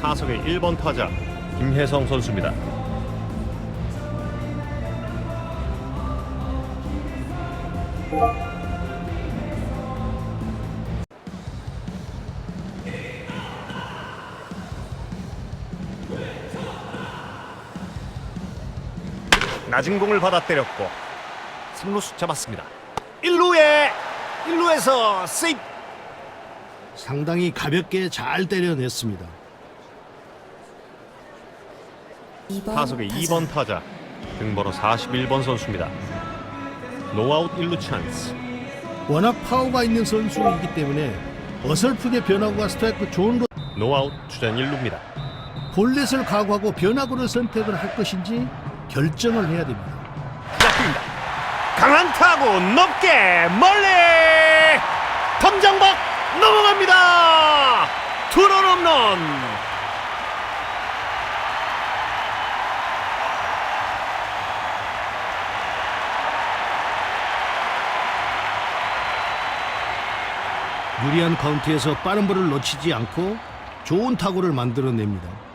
타석의 1번 타자 김혜성 선수입니다. 낮은 공을 받아 때렸고 3루수 잡았습니다. 1루에 1루에서 세이프 상당히 가볍게 잘 때려냈습니다. 타석의 2번 타자 등번호 41번 선수입니다. 노아웃 1루 찬스 워낙 파워가 있는 선수이기 때문에 어설프게 변화구와 스트라이크 좋은 로 노아웃 주전 1루입니다. 볼넷을 각오하고 변화구를 선택을 할 것인지 결정을 해야 됩니다. 잡힙니다. 강한 타구 높게 멀리 덤장 밖 넘어갑니다. 투런 홈런. 유리한 카운트에서 빠른 볼을 놓치지 않고 좋은 타구를 만들어냅니다.